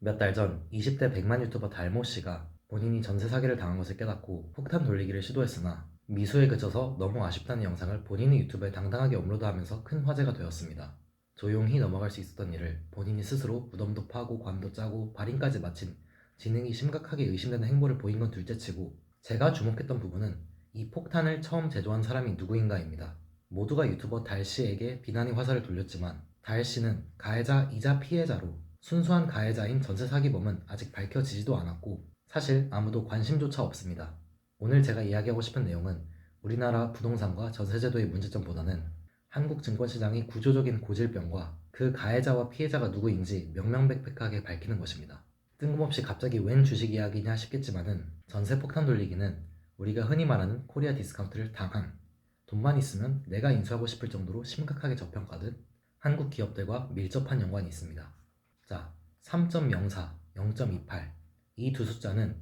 몇 달 전 20대 100만 유튜버 달모 씨가 본인이 전세 사기를 당한 것을 깨닫고 폭탄 돌리기를 시도했으나 미수에 그쳐서 너무 아쉽다는 영상을 본인의 유튜브에 당당하게 업로드하면서 큰 화제가 되었습니다. 조용히 넘어갈 수 있었던 일을 본인이 스스로 무덤도 파고 관도 짜고 발인까지 마친 지능이 심각하게 의심되는 행보를 보인 건 둘째치고 제가 주목했던 부분은 이 폭탄을 처음 제조한 사람이 누구인가입니다. 모두가 유튜버 달 씨에게 비난의 화살을 돌렸지만 달 씨는 가해자 이자 피해자로 순수한 가해자인 전세 사기범은 아직 밝혀지지도 않았고 사실 아무도 관심조차 없습니다. 오늘 제가 이야기하고 싶은 내용은 우리나라 부동산과 전세제도의 문제점보다는 한국 증권시장의 구조적인 고질병과 그 가해자와 피해자가 누구인지 명명백백하게 밝히는 것입니다. 뜬금없이 갑자기 웬 주식 이야기냐 싶겠지만은 전세 폭탄 돌리기는 우리가 흔히 말하는 코리아 디스카운트를 당한 돈만 있으면 내가 인수하고 싶을 정도로 심각하게 저평가된 한국 기업들과 밀접한 연관이 있습니다. 자, 3.04, 0.28. 이 두 숫자는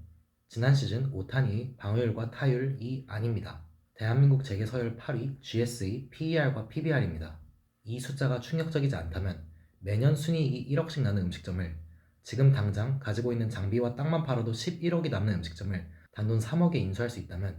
지난 시즌 오타니의 방어율과 타율이 아닙니다. 대한민국 재계 서열 8위 GSE, PER과 PBR입니다. 이 숫자가 충격적이지 않다면 매년 순이익이 1억씩 나는 음식점을 지금 당장 가지고 있는 장비와 땅만 팔아도 11억이 남는 음식점을 단돈 3억에 인수할 수 있다면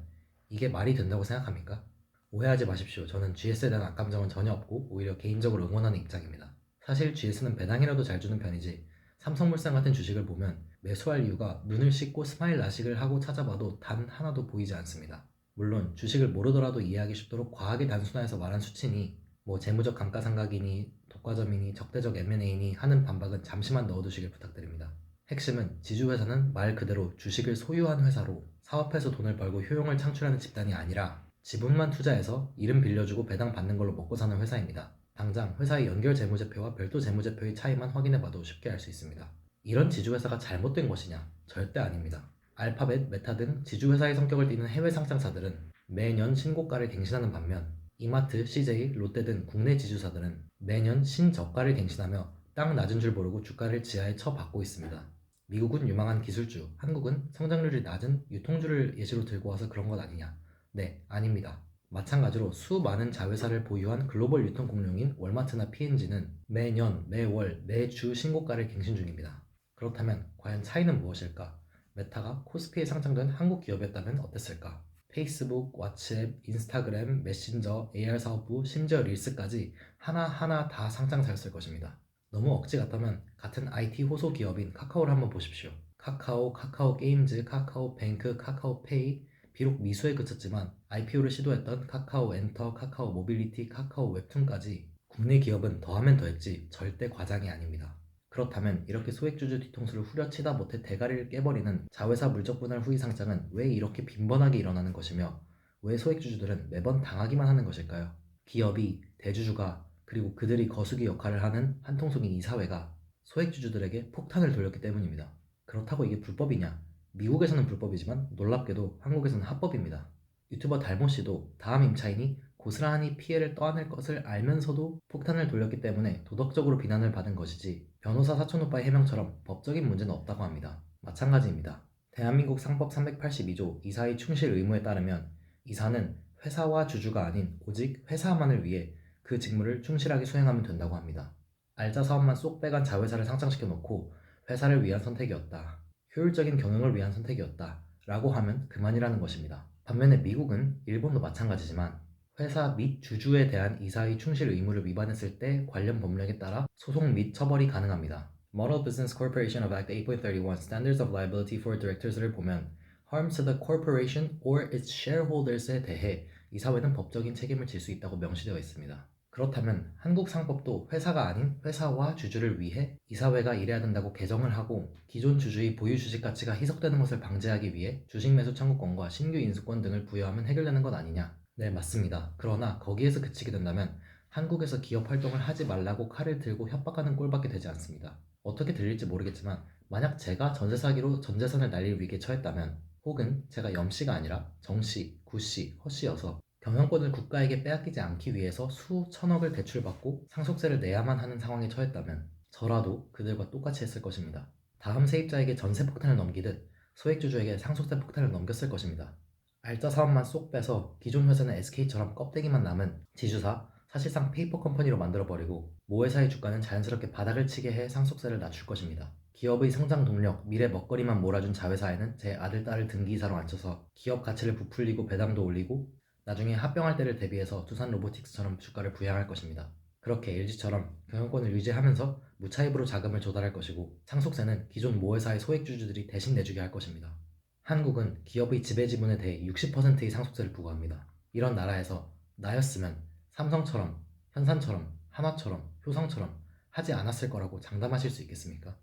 이게 말이 된다고 생각합니까? 오해하지 마십시오. 저는 GS에 대한 악감정은 전혀 없고 오히려 개인적으로 응원하는 입장입니다. 사실 GS는 배당이라도 잘 주는 편이지 삼성물산 같은 주식을 보면 매수할 이유가 눈을 씻고 스마일 라식을 하고 찾아봐도 단 하나도 보이지 않습니다. 물론 주식을 모르더라도 이해하기 쉽도록 과하게 단순화해서 말한 수치니 뭐 재무적 감가상각이니 독과점이니 적대적 M&A니 하는 반박은 잠시만 넣어두시길 부탁드립니다. 핵심은 지주회사는 말 그대로 주식을 소유한 회사로 사업해서 돈을 벌고 효용을 창출하는 집단이 아니라 지분만 투자해서 이름 빌려주고 배당 받는 걸로 먹고 사는 회사입니다. 당장 회사의 연결 재무제표와 별도 재무제표의 차이만 확인해봐도 쉽게 알 수 있습니다. 이런 지주회사가 잘못된 것이냐? 절대 아닙니다. 알파벳, 메타 등 지주회사의 성격을 띠는 해외 상장사들은 매년 신고가를 갱신하는 반면 이마트, CJ, 롯데 등 국내 지주사들은 매년 신저가를 갱신하며 땅 낮은 줄 모르고 주가를 지하에 쳐받고 있습니다. 미국은 유망한 기술주, 한국은 성장률이 낮은 유통주를 예시로 들고 와서 그런 것 아니냐? 네, 아닙니다. 마찬가지로 수많은 자회사를 보유한 글로벌 유통 공룡인 월마트나 P&G는 매년, 매월, 매주 신고가를 갱신 중입니다. 그렇다면 과연 차이는 무엇일까? 메타가 코스피에 상장된 한국 기업이었다면 어땠을까? 페이스북, 왓츠앱, 인스타그램, 메신저, AR 사업부, 심지어 릴스까지 하나하나 다 상장사였을 것입니다. 너무 억지 같다면 같은 IT 호소 기업인 카카오를 한번 보십시오. 카카오, 카카오 게임즈, 카카오 뱅크, 카카오 페이, 비록 미수에 그쳤지만 IPO를 시도했던 카카오 엔터, 카카오 모빌리티, 카카오 웹툰까지 국내 기업은 더하면 더했지 절대 과장이 아닙니다. 그렇다면 이렇게 소액주주 뒤통수를 후려치다 못해 대가리를 깨버리는 자회사 물적 분할 후위 상장은 왜 이렇게 빈번하게 일어나는 것이며 왜 소액주주들은 매번 당하기만 하는 것일까요? 기업이 대주주가 그리고 그들이 거수기 역할을 하는 한통속인 이 사회가 소액주주들에게 폭탄을 돌렸기 때문입니다. 그렇다고 이게 불법이냐? 미국에서는 불법이지만 놀랍게도 한국에서는 합법입니다. 유튜버 달모 씨도 다음 임차인이 고스란히 피해를 떠안을 것을 알면서도 폭탄을 돌렸기 때문에 도덕적으로 비난을 받은 것이지 변호사 사촌 오빠의 해명처럼 법적인 문제는 없다고 합니다. 마찬가지입니다. 대한민국 상법 382조 이사의 충실 의무에 따르면 이사는 회사와 주주가 아닌 오직 회사만을 위해 그 직무를 충실하게 수행하면 된다고 합니다. 알짜 사업만 쏙 빼간 자회사를 상장시켜 놓고 회사를 위한 선택이었다. 효율적인 경영을 위한 선택이었다. 라고 하면 그만이라는 것입니다. 반면에 미국은 일본도 마찬가지지만 회사 및 주주에 대한 이사의 충실 의무를 위반했을 때 관련 법령에 따라 소송 및 처벌이 가능합니다. Model Business Corporation of Act 8.31 Standards of Liability for Directors를 보면 harm to the corporation or its shareholders에 대해 이사회는 법적인 책임을 질 수 있다고 명시되어 있습니다. 그렇다면 한국 상법도 회사가 아닌 회사와 주주를 위해 이사회가 일해야 된다고 개정을 하고 기존 주주의 보유 주식 가치가 희석되는 것을 방지하기 위해 주식 매수 청구권과 신규 인수권 등을 부여하면 해결되는 것 아니냐? 네, 맞습니다. 그러나 거기에서 그치게 된다면 한국에서 기업 활동을 하지 말라고 칼을 들고 협박하는 꼴밖에 되지 않습니다. 어떻게 들릴지 모르겠지만 만약 제가 전세 사기로 전 재산을 날릴 위기에 처했다면 혹은 제가 염씨가 아니라 정씨, 구씨, 허씨여서 경영권을 국가에게 빼앗기지 않기 위해서 수천억을 대출받고 상속세를 내야만 하는 상황에 처했다면 저라도 그들과 똑같이 했을 것입니다. 다음 세입자에게 전세 폭탄을 넘기듯 소액주주에게 상속세 폭탄을 넘겼을 것입니다. 알짜 사업만 쏙 빼서 기존 회사는 SK처럼 껍데기만 남은 지주사, 사실상 페이퍼 컴퍼니로 만들어버리고 모 회사의 주가는 자연스럽게 바닥을 치게 해 상속세를 낮출 것입니다. 기업의 성장 동력, 미래 먹거리만 몰아준 자회사에는 제 아들, 딸을 등기이사로 앉혀서 기업 가치를 부풀리고 배당도 올리고 나중에 합병할 때를 대비해서 두산 로보틱스처럼 주가를 부양할 것입니다. 그렇게 LG처럼 경영권을 유지하면서 무차입으로 자금을 조달할 것이고 상속세는 기존 모회사의 소액주주들이 대신 내주게 할 것입니다. 한국은 기업의 지배 지분에 대해 60%의 상속세를 부과합니다. 이런 나라에서 나였으면 삼성처럼, 현산처럼, 한화처럼, 효성처럼 하지 않았을 거라고 장담하실 수 있겠습니까?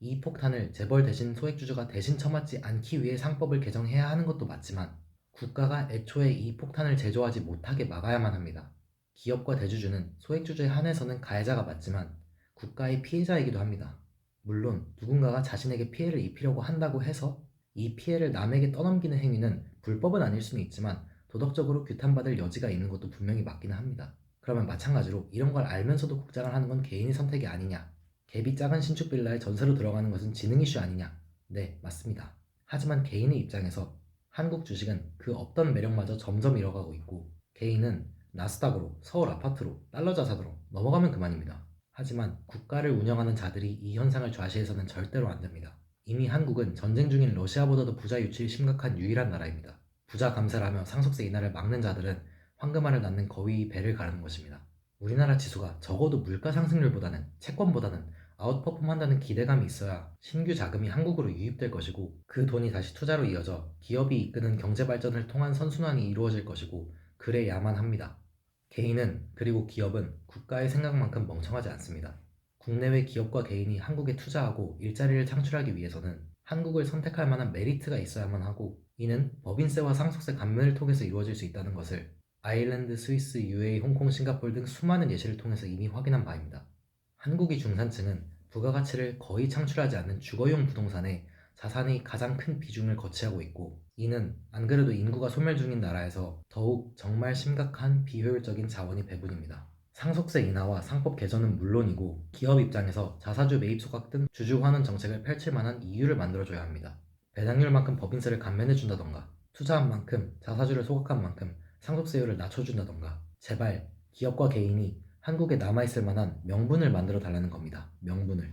이 폭탄을 재벌 대신 소액주주가 대신 처맞지 않기 위해 상법을 개정해야 하는 것도 맞지만 국가가 애초에 이 폭탄을 제조하지 못하게 막아야만 합니다. 기업과 대주주는 소액주주에 한해서는 가해자가 맞지만 국가의 피해자이기도 합니다. 물론 누군가가 자신에게 피해를 입히려고 한다고 해서 이 피해를 남에게 떠넘기는 행위는 불법은 아닐 수는 있지만 도덕적으로 규탄받을 여지가 있는 것도 분명히 맞기는 합니다. 그러면 마찬가지로 이런 걸 알면서도 국장을 하는 건 개인의 선택이 아니냐? 갭이 작은 신축 빌라에 전세로 들어가는 것은 지능 이슈 아니냐? 네, 맞습니다. 하지만 개인의 입장에서 한국 주식은 그 없던 매력마저 점점 잃어가고 있고 개인은 나스닥으로 서울 아파트로 달러 자산으로 넘어가면 그만입니다. 하지만 국가를 운영하는 자들이 이 현상을 좌시해서는 절대로 안 됩니다. 이미 한국은 전쟁 중인 러시아보다도 부자 유출이 심각한 유일한 나라입니다. 부자 감세를 하며 상속세 인하를 막는 자들은 황금알을 낳는 거위의 배를 가르는 것입니다. 우리나라 지수가 적어도 물가 상승률보다는 채권보다는 아웃퍼폼 한다는 기대감이 있어야 신규 자금이 한국으로 유입될 것이고 그 돈이 다시 투자로 이어져 기업이 이끄는 경제 발전을 통한 선순환이 이루어질 것이고 그래야만 합니다. 개인은 그리고 기업은 국가의 생각만큼 멍청하지 않습니다. 국내외 기업과 개인이 한국에 투자하고 일자리를 창출하기 위해서는 한국을 선택할 만한 메리트가 있어야만 하고 이는 법인세와 상속세 감면을 통해서 이루어질 수 있다는 것을 아일랜드, 스위스, UAE, 홍콩, 싱가포르 등 수많은 예시를 통해서 이미 확인한 바입니다. 한국의 중산층은 부가가치를 거의 창출하지 않는 주거용 부동산에 자산의 가장 큰 비중을 거치하고 있고 이는 안 그래도 인구가 소멸 중인 나라에서 더욱 정말 심각한 비효율적인 자원이 배분입니다. 상속세 인하와 상법 개선은 물론이고 기업 입장에서 자사주 매입 소각 등 주주 환원 정책을 펼칠 만한 이유를 만들어줘야 합니다. 배당률만큼 법인세를 감면해준다던가 투자한 만큼 자사주를 소각한 만큼 상속세율을 낮춰준다던가 제발 기업과 개인이 한국에 남아있을 만한 명분을 만들어 달라는 겁니다. 명분을.